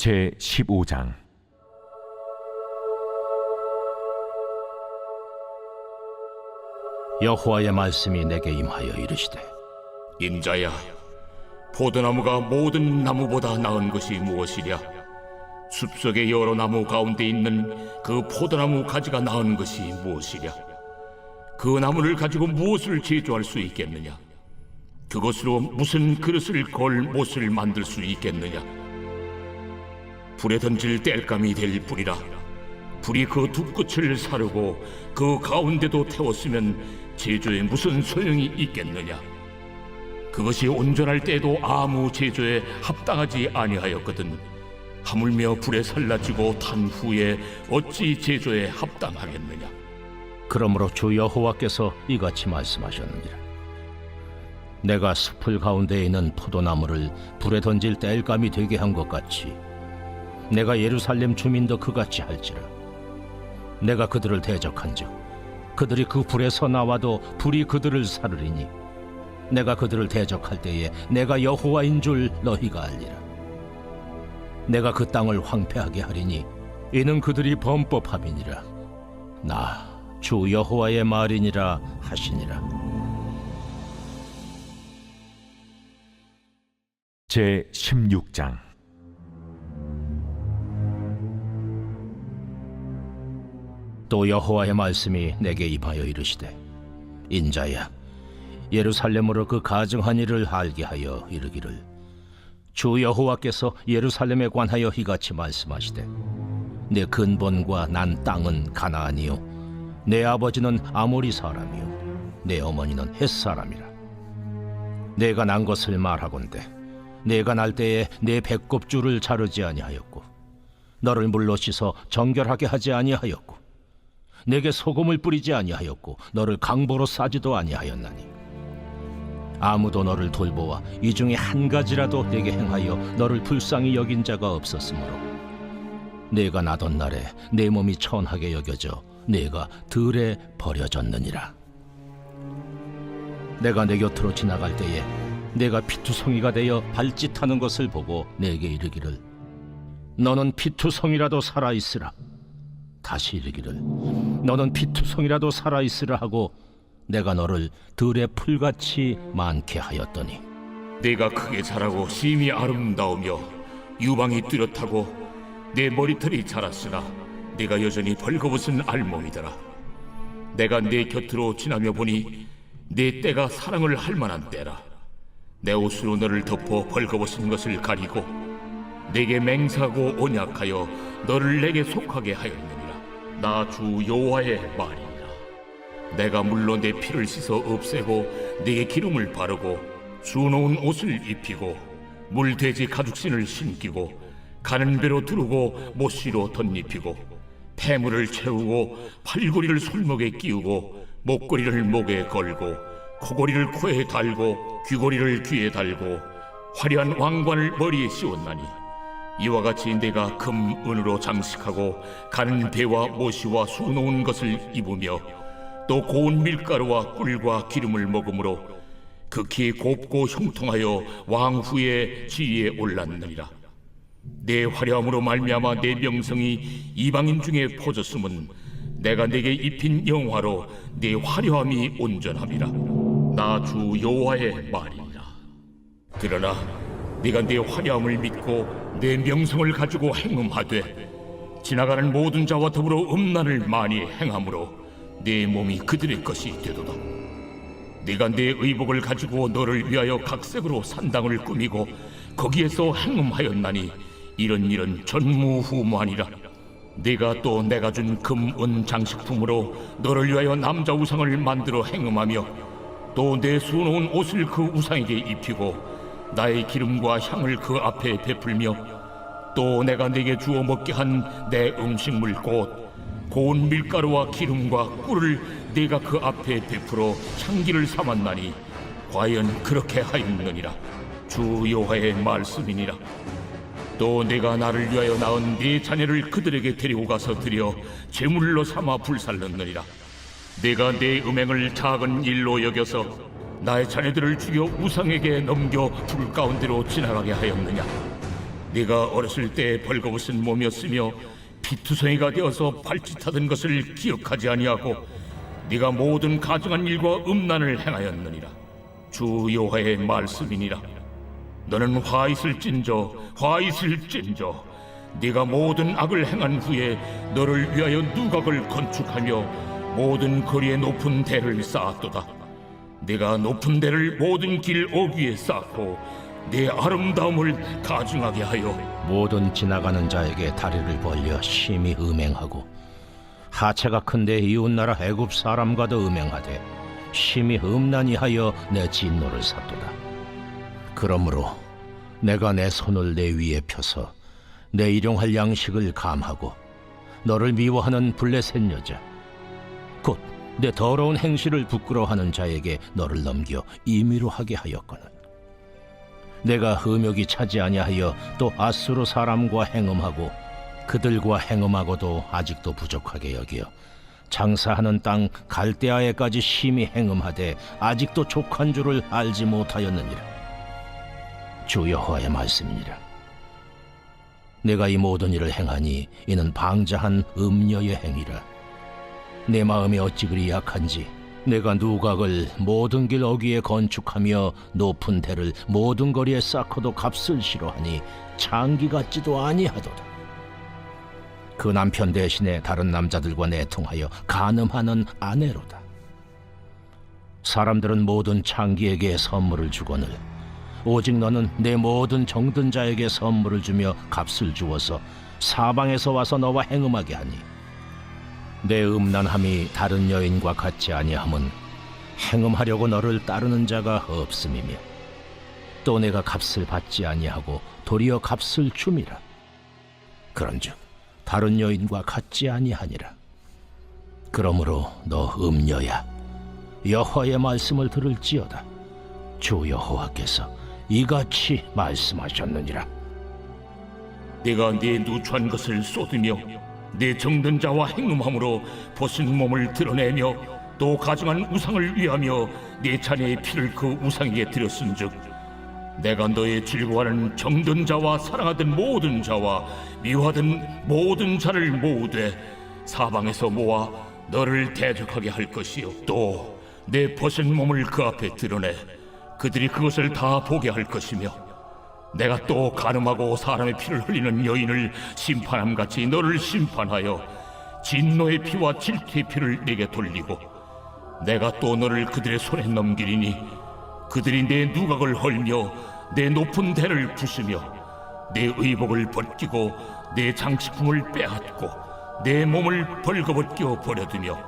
제 15장 여호와의 말씀이 내게 임하여 이르시되 인자야, 포도나무가 모든 나무보다 나은 것이 무엇이랴? 숲속의 여러 나무 가운데 있는 그 포도나무 가지가 나은 것이 무엇이랴? 그 나무를 가지고 무엇을 제조할 수 있겠느냐? 그것으로 무슨 그릇을 걸 못을 만들 수 있겠느냐? 불에 던질 땔감이 될 뿐이라. 불이 그 두 끝을 사르고 그 가운데도 태웠으면 제조에 무슨 소용이 있겠느냐? 그것이 온전할 때에도 아무 제조에 합당하지 아니하였거든 하물며 불에 살라지고 탄 후에 어찌 제조에 합당하겠느냐 그러므로 주 여호와께서 이같이 말씀하셨느니라 내가 숲을 가운데 있는 포도나무를 불에 던질 땔감이 되게 한 것 같이 내가 예루살렘 주민도 그같이 할지라. 내가 그들을 대적한즉 그들이 그 불에서 나와도 불이 그들을 사르리니 내가 그들을 대적할 때에 내가 여호와인 줄 너희가 알리라. 내가 그 땅을 황폐하게 하리니 이는 그들이 범법함이니라. 나 주 여호와의 말이니라 하시니라. 제 16장 또 여호와의 말씀이 내게 임하여 이르시되 인자야 예루살렘으로 그 가증한 일을 알게 하여 이르기를. 주 여호와께서 예루살렘에 관하여 이같이 말씀하시되 내 근본과 난 땅은 가나안이요 내 아버지는 아모리 사람이요 내 어머니는 헷 사람이라. 내가 난 것을 말하건대 내가 날 때에 내 배꼽줄을 자르지 아니하였고 너를 물로 씻어 정결하게 하지 아니하였고 내게 소금을 뿌리지 아니하였고 너를 강보로 싸지도 아니하였나니. 아무도 너를 돌보아 이 중에 한 가지라도 내게 행하여 너를 불쌍히 여긴 자가 없었으므로. 내가 나던 날에 내 몸이 천하게 여겨져 내가 들에 버려졌느니라. 내가 내 곁으로 지나갈 때에 내가 피투성이가 되어 발짓하는 것을 보고 내게 이르기를 너는 피투성이라도 살아 있으라 다시 이르기를 너는 피투성이라도 살아 있으라 하고 내가 너를 들의 풀같이 많게 하였더니 내가 크게 자라고 심히 아름다우며 유방이 뚜렷하고 내 머리털이 자랐으나 내가 여전히 벌거벗은 알몸이더라. 내가 내 곁으로 지나며 보니 내 때가 사랑을 할 만한 때라. 내 옷으로 너를 덮어 벌거벗은 것을 가리고 내게 맹세하고 언약하여 너를 내게 속하게 하였느니라 나 주 여호와의 말이니라. 내가 물로 내 피를 씻어 없애고 네게 기름을 바르고 수놓은 옷을 입히고 물돼지 가죽신을 신기고 가는 배로 두르고 못시로 덧입히고 폐물을 채우고 팔고리를 손목에 끼우고 목걸이를 목에 걸고 코고리를 코에 달고 귀고리를 귀에 달고 화려한 왕관을 머리에 씌웠나니 이와 같이 내가 금 은으로 장식하고 가는 배와 모시와 수놓은 것을 입으며 또 고운 밀가루와 꿀과 기름을 먹으므로 극히 곱고 형통하여 왕후의 지위에 올랐느니라. 내 화려함으로 말미암아 내 명성이 이방인 중에 퍼졌음은 내가 내게 입힌 영화로 내 화려함이 온전함이라. 나 주 여호와의 말이니라. 그러나 네가 내 화려함을 믿고 내 명성을 가지고 행음하되 지나가는 모든 자와 더불어 음란을 많이 행함으로 내 몸이 그들의 것이 되도다. 네가 내 의복을 가지고 너를 위하여 각색으로 산당을 꾸미고 거기에서 행음하였나니 이런 일은 전무후무하니라. 네가 또 내가 준 금, 은 장식품으로 너를 위하여 남자 우상을 만들어 행음하며 또 내 수놓은 옷을 그 우상에게 입히고 나의 기름과 향을 그 앞에 베풀며 또 내가 네게 주어 먹게 한 내 음식물 곧 고운 밀가루와 기름과 꿀을 네가 그 앞에 베풀어 향기를 삼았나니 과연 그렇게 하였느니라. 주 여호와의 말씀이니라. 또 내가 나를 위하여 낳은 네 자녀를 그들에게 데리고 가서 드려 제물로 삼아 불살렀느니라. 내가 내 음행을 작은 일로 여겨서 나의 자녀들을 죽여 우상에게 넘겨 불 가운데로 지나가게 하였느냐? 네가 어렸을 때 벌거벗은 몸이었으며 피투성이가 되어서 발짓하던 것을 기억하지 아니하고 네가 모든 가증한 일과 음란을 행하였느니라. 주 여호와의 말씀이니라. 너는 화 있을진저 화 있을진저. 네가 모든 악을 행한 후에 너를 위하여 누각을 건축하며 모든 거리에 높은 대를 쌓았도다 네가 높은 데를 모든 길 어귀에 쌓고 내 아름다움을 가증하게 하여 모든 지나가는 자에게 다리를 벌려 심히 음행하고 하체가 큰데 이웃나라 애굽 사람과도 음행하되 심히 음란히 하여 내 진노를 샀도다. 그러므로 내가 내 손을 내 위에 펴서 내 일용할 양식을 감하고 너를 미워하는 블레셋 여자 곧 내 더러운 행실을 부끄러워하는 자에게 너를 넘겨 임의로 하게 하였거늘. 내가 흠욕이 차지 아니하여 또 아수르 사람과 행음하고 그들과 행음하고도 아직도 부족하게 여기어 장사하는 땅 갈대아에까지 심히 행음하되 아직도 족한 줄을 알지 못하였느니라. 주 여호와의 말씀이니라. 내가 이 모든 일을 행하니 이는 방자한 음녀의 행위라 내 마음이 어찌 그리 약한지 내가 누각을 모든 길 어귀에 건축하며 높은 대를 모든 거리에 쌓고도 값을 싫어하니 창기 같지도 아니하도다. 그 남편 대신에 다른 남자들과 내통하여 간음하는 아내로다. 사람들은 모든 창기에게 선물을 주거늘 오직 너는 내 모든 정든 자에게 선물을 주며 값을 주어서 사방에서 와서 너와 행음하게 하니 내 음란함이 다른 여인과 같지 아니함은 행음하려고 너를 따르는 자가 없음이며 또 내가 값을 받지 아니하고 도리어 값을 줌이라. 그런즉 다른 여인과 같지 아니하니라. 그러므로 너 음녀야 여호와의 말씀을 들을지어다. 주 여호와께서 이같이 말씀하셨느니라. 내가 네 누추한 것을 쏟으며 내 정든 자와 행음함으로 벗은 몸을 드러내며 또 가증한 우상을 위하며 내 자녀의 피를 그 우상에게 드렸은즉 내가 너의 즐거워하는 정든 자와 사랑하던 모든 자와 미워하던 모든 자를 모으되 사방에서 모아 너를 대적하게 할 것이요. 또 내 벗은 몸을 그 앞에 드러내 그들이 그것을 다 보게 할 것이며 내가 또 가늠하고 사람의 피를 흘리는 여인을 심판함 같이 너를 심판하여 진노의 피와 질투의 피를 내게 돌리고 내가 또 너를 그들의 손에 넘기리니 그들이 내 누각을 헐며 내 높은 대를 부수며 내 의복을 벗기고 내 장식품을 빼앗고 내 몸을 벌거벗겨 버려두며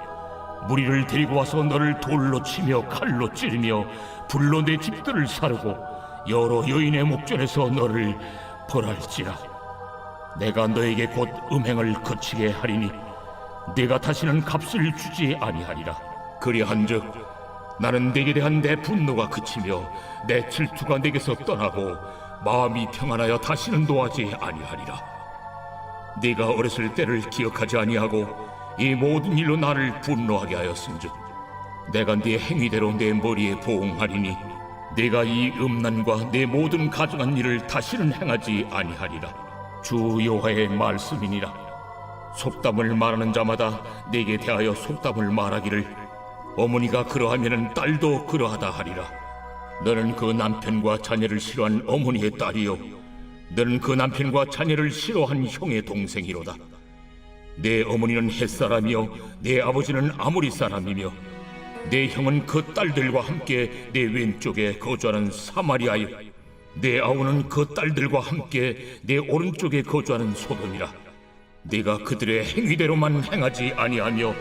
무리를 데리고 와서 너를 돌로 치며 칼로 찌르며 불로 내 집들을 사르고 여러 여인의 목전에서 너를 벌할지라. 내가 너에게 곧 음행을 거치게 하리니 내가 다시는 값을 주지 아니하리라. 그리한즉 나는 내게 대한 내 분노가 그치며 내 질투가 내게서 떠나고 마음이 평안하여 다시는 노하지 아니하리라. 네가 어렸을 때를 기억하지 아니하고 이 모든 일로 나를 분노하게 하였은즉 내가 네 행위대로 내 머리에 보응하리니 네가 이 음란과 내 모든 가증한 일을 다시는 행하지 아니하리라. 주 여호와의 말씀이니라. 속담을 말하는 자마다 내게 대하여 속담을 말하기를 어머니가 그러하면은 딸도 그러하다 하리라. 너는 그 남편과 자녀를 싫어한 어머니의 딸이요. 너는 그 남편과 자녀를 싫어한 형의 동생이로다. 내 어머니는 햇사람이요. 내 아버지는 아모리 사람이며 내 형은 그 딸들과 함께 내 왼쪽에 거주하는 사마리아요 내 아우는 그 딸들과 함께 내 오른쪽에 거주하는 소돔이라. 네가 그들의 행위대로만 행하지 아니하며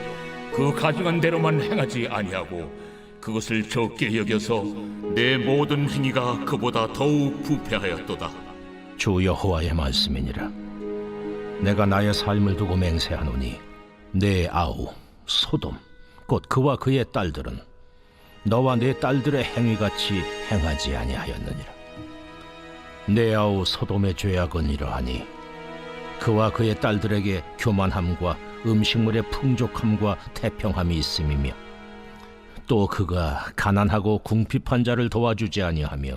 그 가증한 대로만 행하지 아니하고 그것을 적게 여겨서 내 모든 행위가 그보다 더욱 부패하였도다. 주 여호와의 말씀이니라. 내가 나의 삶을 두고 맹세하노니 내 아우 소돔 곧 그와 그의 딸들은 너와 내 딸들의 행위같이 행하지 아니하였느니라 내 아우 소돔의 죄악은 이러하니 그와 그의 딸들에게 교만함과 음식물의 풍족함과 태평함이 있음이며 또 그가 가난하고 궁핍한 자를 도와주지 아니하며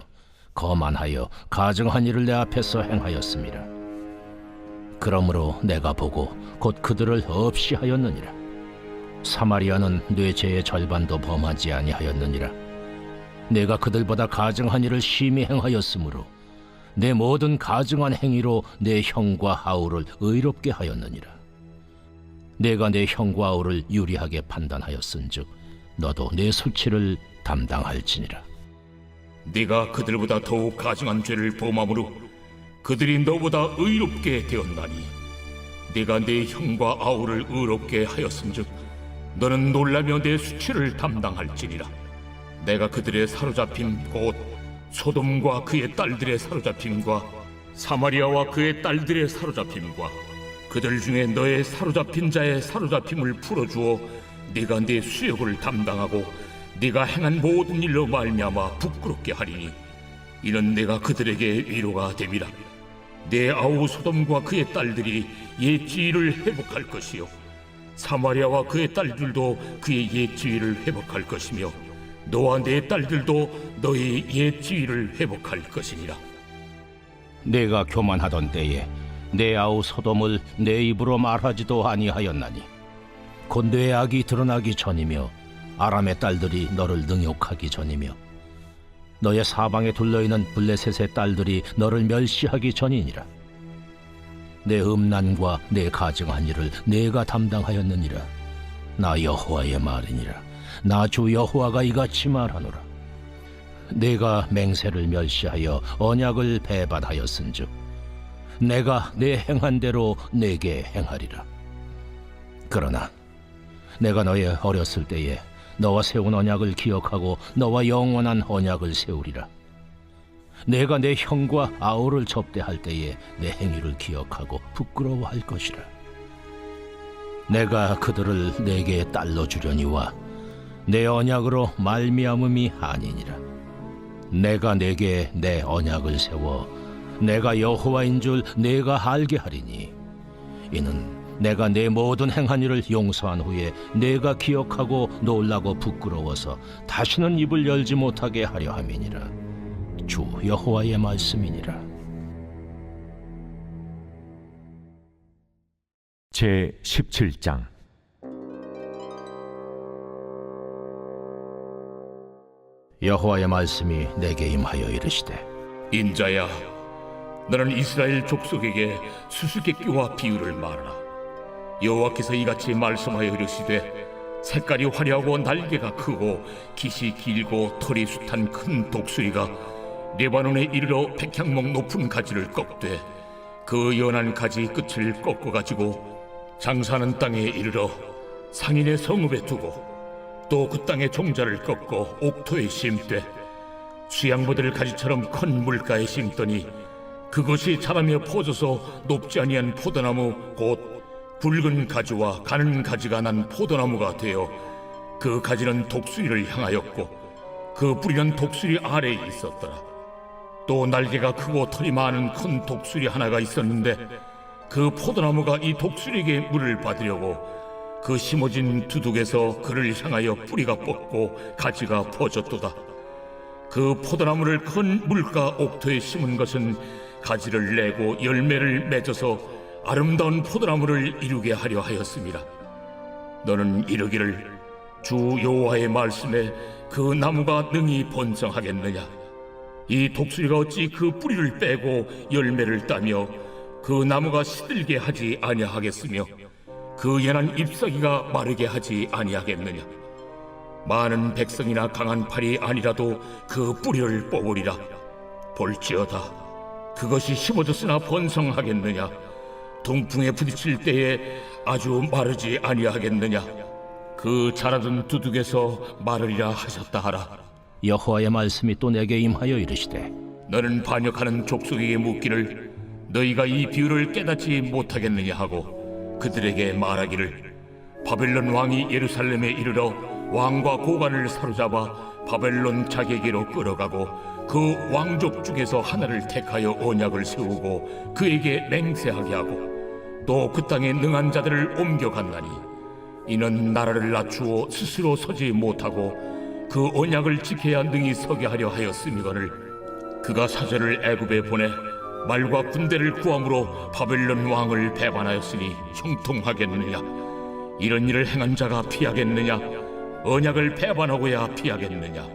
거만하여 가증한 일을 내 앞에서 행하였음이라. 그러므로 내가 보고 곧 그들을 없이 하였느니라. 사마리아는 뇌 죄의 절반도 범하지 아니하였느니라. 내가 그들보다 가증한 일을 심히 행하였으므로 내 모든 가증한 행위로 내 형과 아우를 의롭게 하였느니라. 내가 내 형과 아우를 유리하게 판단하였은즉 너도 내 수치를 담당할지니라. 네가 그들보다 더욱 가증한 죄를 범함으로 그들이 너보다 의롭게 되었나니 네가 내 형과 아우를 의롭게 하였은즉 너는 놀라며 내 수치를 담당할지니라. 내가 그들의 사로잡힘 곧 소돔과 그의 딸들의 사로잡힘과 사마리아와 그의 딸들의 사로잡힘과 그들 중에 너의 사로잡힌 자의 사로잡힘을 풀어주어 네가 내 수욕을 담당하고 네가 행한 모든 일로 말미암아 부끄럽게 하리니 이는 내가 그들에게 위로가 됨이라 내 아우 소돔과 그의 딸들이 옛 지위를 회복할 것이요 사마리아와 그의 딸들도 그의 옛 지위를 회복할 것이며 너와 내 딸들도 너의 옛 지위를 회복할 것이니라. 내가 교만하던 때에 내 아우 소돔을 내 입으로 말하지도 아니하였나니 곧 내 악이 드러나기 전이며 아람의 딸들이 너를 능욕하기 전이며 너의 사방에 둘러있는 블레셋의 딸들이 너를 멸시하기 전이니라 내 음란과 내 가증한 일을 내가 담당하였느니라. 나 여호와의 말이니라. 나 주 여호와가 이같이 말하노라. 내가 맹세를 멸시하여 언약을 배반하였은즉 내가 내 행한 대로 내게 행하리라. 그러나 내가 너의 어렸을 때에 너와 세운 언약을 기억하고 너와 영원한 언약을 세우리라 내가 내 형과 아우를 접대할 때에 내 행위를 기억하고 부끄러워할 것이라. 내가 그들을 내게 딸로 주려니와 내 언약으로 말미암음이 아니니라. 내가 내게 내 언약을 세워 내가 여호와인 줄 내가 알게 하리니 이는 내가 내 모든 행한 일을 용서한 후에 내가 기억하고 놀라고 부끄러워서 다시는 입을 열지 못하게 하려 함이니라 주 여호와의 말씀이니라. 제 17장. 여호와의 말씀이 내게 임하여 이르시되 인자야 너는 이스라엘 족속에게 수수께끼와 비유를 말하라. 여호와께서 이같이 말씀하여 이르시되 색깔이 화려하고 날개가 크고 깃이 길고 털이 숱한 큰 독수리가 레바논에 이르러 백향목 높은 가지를 꺾되 그 연한 가지 끝을 꺾어 가지고 장사하는 땅에 이르러 상인의 성읍에 두고 또 그 땅의 종자를 꺾고 옥토에 심되 수양모들 가지처럼 큰 물가에 심더니 그것이 자라며 퍼져서 높지 아니한 포도나무 곧 붉은 가지와 가는 가지가 난 포도나무가 되어 그 가지는 독수리를 향하였고 그 뿌리는 독수리 아래에 있었더라 또 날개가 크고 털이 많은 큰 독수리 하나가 있었는데 그 포도나무가 이 독수리에게 물을 받으려고 그 심어진 두둑에서 그를 향하여 뿌리가 뻗고 가지가 퍼졌도다 그 포도나무를 큰 물가 옥토에 심은 것은 가지를 내고 열매를 맺어서 아름다운 포도나무를 이루게 하려 하였습니다. 너는 이르기를 주 여호와의 말씀에 그 나무가 능히 번성하겠느냐? 이 독수리가 어찌 그 뿌리를 빼고 열매를 따며 그 나무가 시들게 하지 아니하겠으며 그 연한 잎사귀가 마르게 하지 아니하겠느냐? 많은 백성이나 강한 팔이 아니라도 그 뿌리를 뽑으리라. 볼지어다. 그것이 심어졌으나 번성하겠느냐? 동풍에 부딪힐 때에 아주 마르지 아니하겠느냐? 그 자라던 두둑에서 마르리라 하셨다 하라. 여호와의 말씀이 또 내게 임하여 이르시되 너는 반역하는 족속에게 묻기를 너희가 이 비유를 깨닫지 못하겠느냐 하고 그들에게 말하기를 바벨론 왕이 예루살렘에 이르러 왕과 고관을 사로잡아 바벨론 자객에로 끌어가고 그 왕족 중에서 하나를 택하여 언약을 세우고 그에게 맹세하게 하고 또 그 땅에 능한 자들을 옮겨갔나니 이는 나라를 낮추어 스스로 서지 못하고 그 언약을 지켜야 능히 서게 하려 하였음이거늘 그가 사절을 애굽에 보내 말과 군대를 구함으로 바벨론 왕을 배반하였으니 형통하겠느냐? 이런 일을 행한 자가 피하겠느냐? 언약을 배반하고야 피하겠느냐?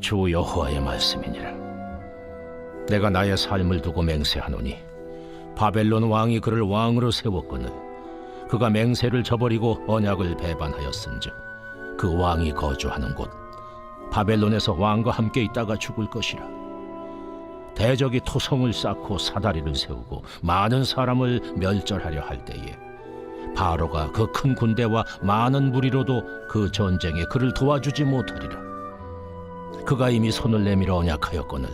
주 여호와의 말씀이니라. 내가 나의 삶을 두고 맹세하노니 바벨론 왕이 그를 왕으로 세웠거늘 그가 맹세를 저버리고 언약을 배반하였은즉 그 왕이 거주하는 곳 바벨론에서 왕과 함께 있다가 죽을 것이라. 대적이 토성을 쌓고 사다리를 세우고 많은 사람을 멸절하려 할 때에 바로가 그 큰 군대와 많은 무리로도 그 전쟁에 그를 도와주지 못하리라. 그가 이미 손을 내밀어 언약하였거늘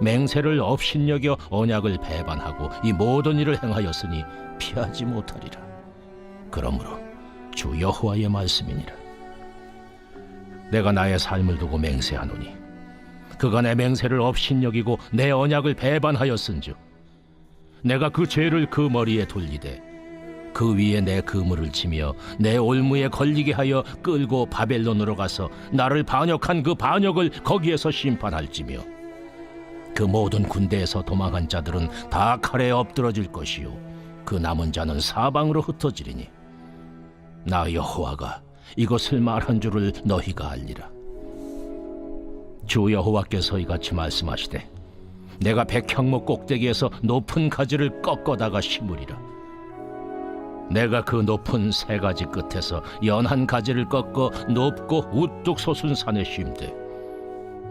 맹세를 업신여겨 언약을 배반하고 이 모든 일을 행하였으니 피하지 못하리라. 그러므로 주 여호와의 말씀이니라. 내가 나의 삶을 두고 맹세하노니 그가 내 맹세를 업신여기고 내 언약을 배반하였은즉 내가 그 죄를 그 머리에 돌리되 그 위에 내 그물을 치며 내 올무에 걸리게 하여 끌고 바벨론으로 가서 나를 반역한 그 반역을 거기에서 심판할지며 그 모든 군대에서 도망한 자들은 다 칼에 엎드러질 것이요 그 남은 자는 사방으로 흩어지리니 나 여호와가 이것을 말한 줄을 너희가 알리라. 주 여호와께서 이같이 말씀하시되 내가 백향목 꼭대기에서 높은 가지를 꺾어다가 심으리라. 내가 그 높은 세 가지 끝에서 연한 가지를 꺾어 높고 우뚝 솟은 산에 심되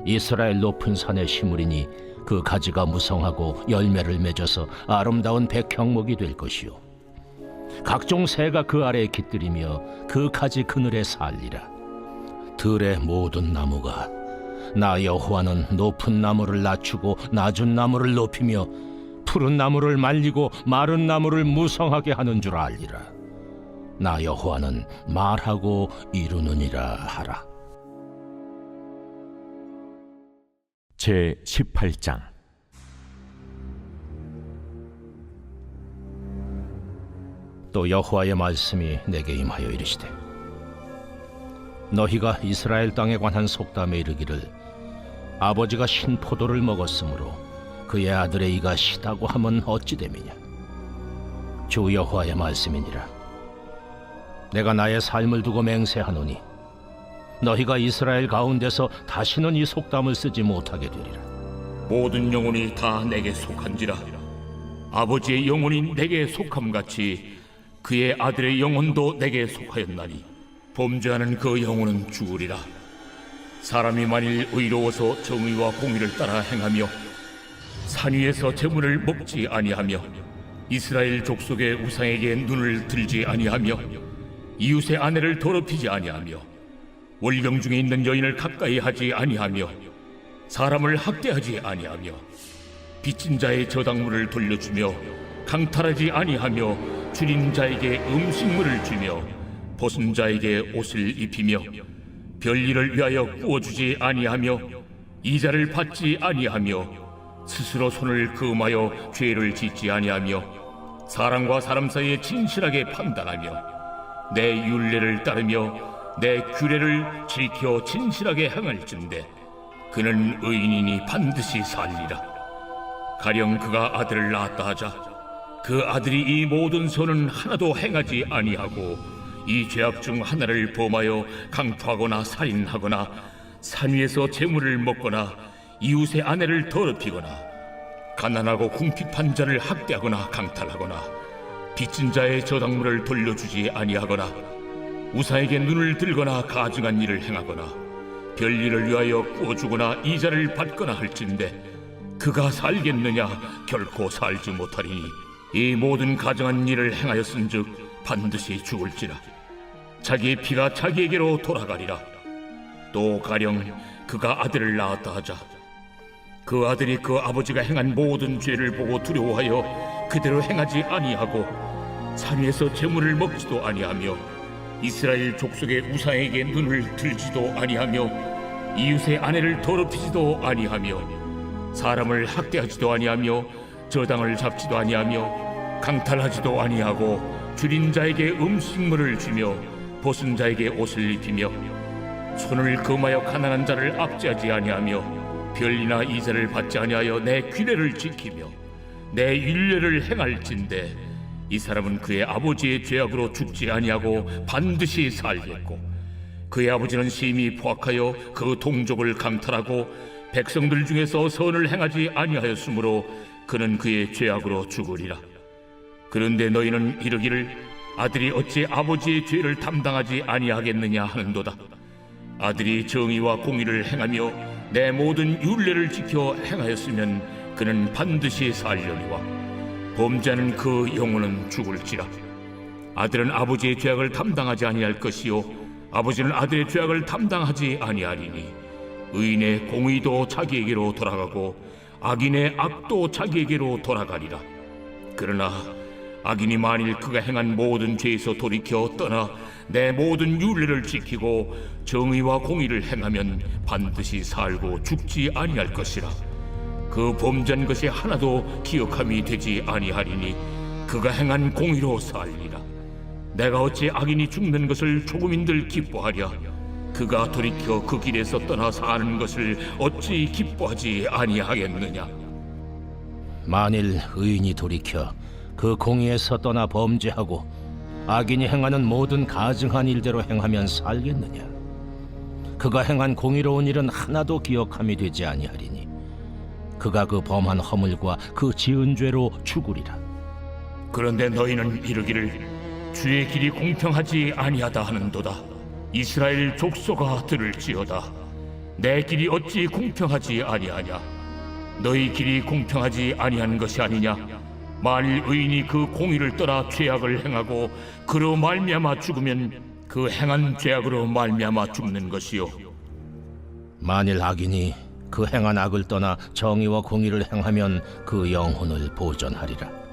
이스라엘 높은 산에 심으리니 그 가지가 무성하고 열매를 맺어서 아름다운 백향목이 될 것이요 각종 새가 그 아래에 깃들이며 그 가지 그늘에 살리라 들의 모든 나무가 나 여호와는 높은 나무를 낮추고 낮은 나무를 높이며 푸른 나무를 말리고 마른 나무를 무성하게 하는 줄 알리라. 나 여호와는 말하고 이루느니라 하라. 제 18장 또 여호와의 말씀이 내게 임하여 이르시되 너희가 이스라엘 땅에 관한 속담에 이르기를 아버지가 신 포도를 먹었으므로 그의 아들의 이가 시다고 하면 어찌 됨이냐? 주 여호와의 말씀이니라. 내가 나의 삶을 두고 맹세하노니 너희가 이스라엘 가운데서 다시는 이 속담을 쓰지 못하게 되리라. 모든 영혼이 다 내게 속한지라. 아버지의 영혼이 내게 속함같이 그의 아들의 영혼도 내게 속하였나니 범죄하는 그 영혼은 죽으리라. 사람이 만일 의로워서 정의와 공의를 따라 행하며 산 위에서 재물을 먹지 아니하며 이스라엘 족속의 우상에게 눈을 들지 아니하며 이웃의 아내를 더럽히지 아니하며 월경 중에 있는 여인을 가까이 하지 아니하며 사람을 학대하지 아니하며 빚진 자의 저당물을 돌려주며 강탈하지 아니하며 줄인 자에게 음식물을 주며 벗은 자에게 옷을 입히며 별일을 위하여 구워주지 아니하며 이자를 받지 아니하며 스스로 손을 그음하여 죄를 짓지 아니하며 사람과 사람 사이에 진실하게 판단하며 내 율례를 따르며 내 규례를 지켜 진실하게 행할진대. 그는 의인이니 반드시 살리라. 가령 그가 아들을 낳았다 하자 그 아들이 이 모든 선은 하나도 행하지 아니하고 이 죄악 중 하나를 범하여 강토하거나 살인하거나 산 위에서 재물을 먹거나 이웃의 아내를 더럽히거나 가난하고 궁핍한 자를 학대하거나 강탈하거나 빚진 자의 저당물을 돌려주지 아니하거나 우사에게 눈을 들거나 가증한 일을 행하거나 별일을 위하여 구워주거나 이자를 받거나 할진대 그가 살겠느냐? 결코 살지 못하리니 이 모든 가증한 일을 행하였은즉 반드시 죽을지라. 자기의 피가 자기에게로 돌아가리라. 또 가령 그가 아들을 낳았다 하자. 그 아들이 그 아버지가 행한 모든 죄를 보고 두려워하여 그대로 행하지 아니하고 산 위에서 재물을 먹지도 아니하며 이스라엘 족속의 우상에게 눈을 들지도 아니하며 이웃의 아내를 더럽히지도 아니하며 사람을 학대하지도 아니하며 저당을 잡지도 아니하며 강탈하지도 아니하고 줄인 자에게 음식물을 주며 벗은 자에게 옷을 입히며 손을 금하여 가난한 자를 압제하지 아니하며 별이나 이자를 받지 아니하여 내 규례를 지키며 내 율례를 행할진대 이 사람은 그의 아버지의 죄악으로 죽지 아니하고 반드시 살겠고 그의 아버지는 심히 포악하여 그 동족을 강탈하고 백성들 중에서 선을 행하지 아니하였으므로 그는 그의 죄악으로 죽으리라. 그런데 너희는 이르기를 아들이 어찌 아버지의 죄를 담당하지 아니하겠느냐 하는도다. 아들이 정의와 공의를 행하며 내 모든 율례를 지켜 행하였으면 그는 반드시 살려니와 범죄하는 그 영혼은 죽을지라. 아들은 아버지의 죄악을 담당하지 아니할 것이요 아버지는 아들의 죄악을 담당하지 아니하리니 의인의 공의도 자기에게로 돌아가고 악인의 악도 자기에게로 돌아가리라. 그러나 악인이 만일 그가 행한 모든 죄에서 돌이켜 떠나 내 모든 율례를 지키고 정의와 공의를 행하면 반드시 살고 죽지 아니할 것이라. 그 범죄한 것이 하나도 기억함이 되지 아니하리니 그가 행한 공의로 살리라. 내가 어찌 악인이 죽는 것을 조금인들 기뻐하랴 그가 돌이켜 그 길에서 떠나 사는 것을 어찌 기뻐하지 아니하겠느냐 만일 의인이 돌이켜 그 공의에서 떠나 범죄하고 악인이 행하는 모든 가증한 일대로 행하면 살겠느냐? 그가 행한 공의로운 일은 하나도 기억함이 되지 아니하리니 그가 그 범한 허물과 그 지은 죄로 죽으리라. 그런데 너희는 이르기를 주의 길이 공평하지 아니하다 하는도다. 이스라엘 족속아 들을지어다. 내 길이 어찌 공평하지 아니하냐? 너희 길이 공평하지 아니한 것이 아니냐? 만일 의인이 그 공의를 떠나 죄악을 행하고 그로 말미암아 죽으면 그 행한 죄악으로 말미암아 죽는 것이요. 만일 악인이 그 행한 악을 떠나 정의와 공의를 행하면 그 영혼을 보존하리라.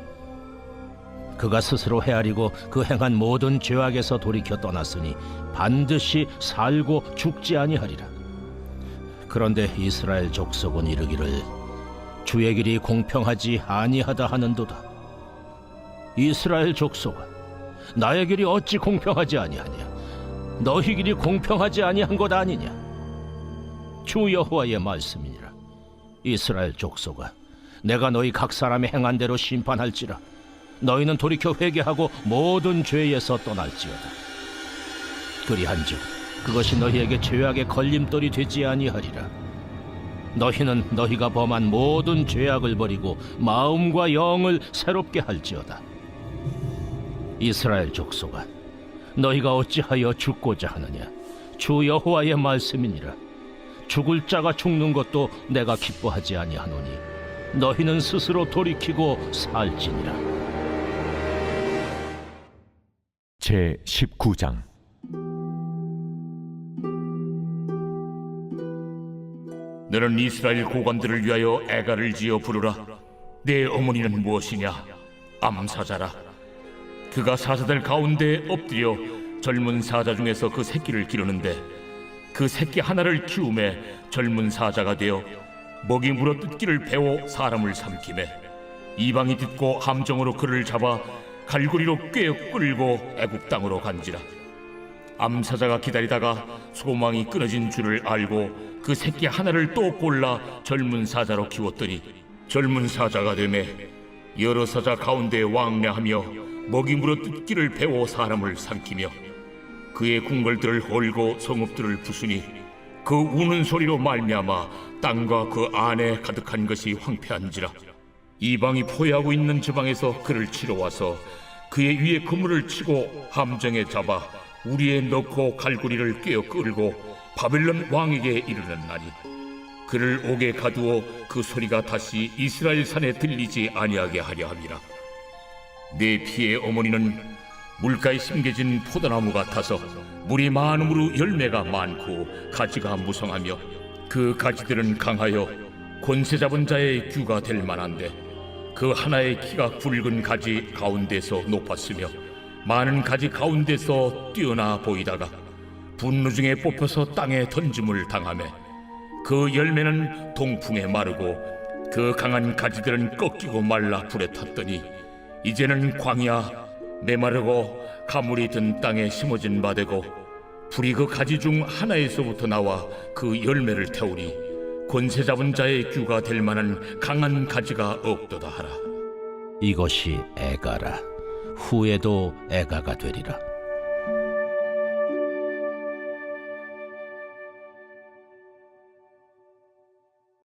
그가 스스로 헤아리고 그 행한 모든 죄악에서 돌이켜 떠났으니 반드시 살고 죽지 아니하리라. 그런데 이스라엘 족속은 이르기를 주의 길이 공평하지 아니하다 하는도다. 이스라엘 족속아, 나의 길이 어찌 공평하지 아니하냐? 너희 길이 공평하지 아니한 것 아니냐? 주 여호와의 말씀이니라. 이스라엘 족속아, 내가 너희 각 사람의 행한 대로 심판할지라. 너희는 돌이켜 회개하고 모든 죄에서 떠날지어다. 그리한즉 그것이 너희에게 죄악의 걸림돌이 되지 아니하리라. 너희는 너희가 범한 모든 죄악을 버리고 마음과 영을 새롭게 할지어다. 이스라엘 족속아, 너희가 어찌하여 죽고자 하느냐? 주 여호와의 말씀이니라. 죽을 자가 죽는 것도 내가 기뻐하지 아니하노니 너희는 스스로 돌이키고 살지니라. 제 19장 너는 이스라엘 고관들을 위하여 애가를 지어 부르라. 내 어머니는 무엇이냐? 암사자라. 그가 사자들 가운데 엎드려 젊은 사자 중에서 그 새끼를 기르는데 그 새끼 하나를 키움에 젊은 사자가 되어 먹이 물어 뜯기를 배워 사람을 삼키매 이방이 듣고 함정으로 그를 잡아 갈고리로 꿰어 끌고 애굽 땅으로 간지라. 암사자가 기다리다가 소망이 끊어진 줄을 알고 그 새끼 하나를 또 골라 젊은 사자로 키웠더니 젊은 사자가 되매 여러 사자 가운데 왕래하며 먹이 물어 뜯기를 배워 사람을 삼키며 그의 궁궐들을 헐고 성읍들을 부수니 그 우는 소리로 말미암아 땅과 그 안에 가득한 것이 황폐한지라 이방이 포위하고 있는 지방에서 그를 치러 와서 그의 위에 그물을 치고 함정에 잡아 우리에 넣고 갈고리를 꿰어 끌고 바벨론 왕에게 이르렀나니 그를 옥에 가두어 그 소리가 다시 이스라엘 산에 들리지 아니하게 하려 함이라. 내 피의 어머니는 물가에 심겨진 포도나무 같아서 물이 많음으로 열매가 많고 가지가 무성하며 그 가지들은 강하여 권세 잡은 자의 규가 될 만한데 그 하나의 키가 굵은 가지 가운데서 높았으며 많은 가지 가운데서 뛰어나 보이다가 분노 중에 뽑혀서 땅에 던짐을 당하며 그 열매는 동풍에 마르고 그 강한 가지들은 꺾이고 말라 불에 탔더니 이제는 광야 메마르고 가물이 든 땅에 심어진 바 되고 불이 그 가지 중 하나에서부터 나와 그 열매를 태우니 권세 잡은 자의 규가 될 만한 강한 가지가 없도다 하라. 이것이 애가라. 후에도 애가가 되리라